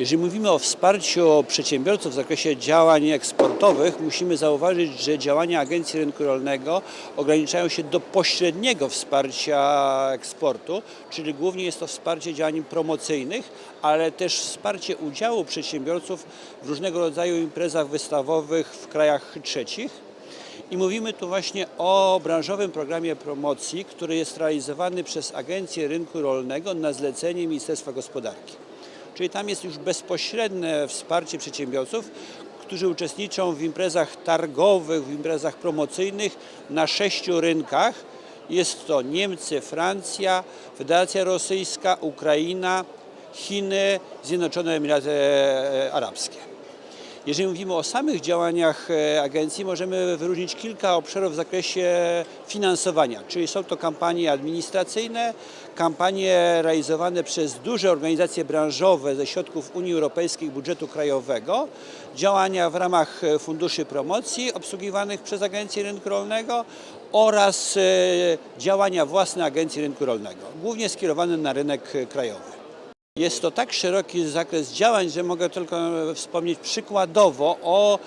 Jeżeli mówimy o wsparciu przedsiębiorców w zakresie działań eksportowych, musimy zauważyć, że działania Agencji Rynku Rolnego ograniczają się do pośredniego wsparcia eksportu, czyli głównie jest to wsparcie działań promocyjnych, ale też wsparcie udziału przedsiębiorców w różnego rodzaju imprezach wystawowych w krajach trzecich. I mówimy tu właśnie o branżowym programie promocji, który jest realizowany przez Agencję Rynku Rolnego na zlecenie Ministerstwa Gospodarki. Czyli tam jest już bezpośrednie wsparcie przedsiębiorców, którzy uczestniczą w imprezach targowych, w imprezach promocyjnych na sześciu rynkach. Jest to Niemcy, Francja, Federacja Rosyjska, Ukraina, Chiny, Zjednoczone Emiraty Arabskie. Jeżeli mówimy o samych działaniach e, agencji, możemy wyróżnić kilka obszarów w zakresie finansowania, czyli są to kampanie administracyjne, kampanie realizowane przez duże organizacje branżowe ze środków Unii Europejskiej budżetu krajowego, działania w ramach e, funduszy promocji obsługiwanych przez Agencję Rynku Rolnego oraz e, działania własne Agencji Rynku Rolnego, głównie skierowane na rynek krajowy. Jest to tak szeroki zakres działań, że mogę tylko wspomnieć przykładowo o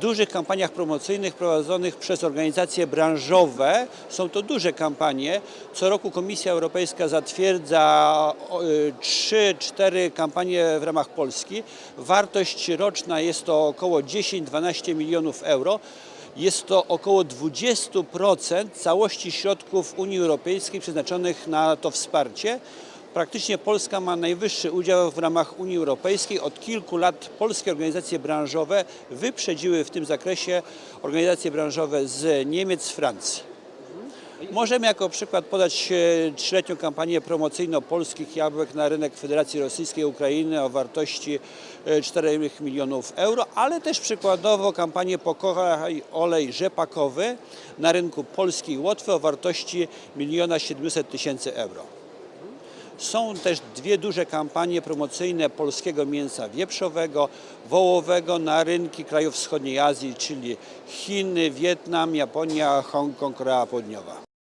dużych kampaniach promocyjnych prowadzonych przez organizacje branżowe. Są to duże kampanie. Co roku Komisja Europejska zatwierdza 3-4 kampanie w ramach Polski. Wartość roczna jest to około 10-12 milionów euro. Jest to około 20% całości środków Unii Europejskiej przeznaczonych na to wsparcie. Praktycznie Polska ma najwyższy udział w ramach Unii Europejskiej. Od kilku lat polskie organizacje branżowe wyprzedziły w tym zakresie organizacje branżowe z Niemiec, Francji. Możemy jako przykład podać e, trzyletnią kampanię promocyjną polskich jabłek na rynek Federacji Rosyjskiej Ukrainy o wartości e, 4 milionów euro, ale też przykładowo kampanię Pokochaj olej rzepakowy na rynku Polski i Łotwy o wartości 1 700 tysięcy euro. Są też dwie duże kampanie promocyjne polskiego mięsa wieprzowego, wołowego na rynki krajów wschodniej Azji, czyli Chiny, Wietnam, Japonia, Hongkong, Korea Południowa.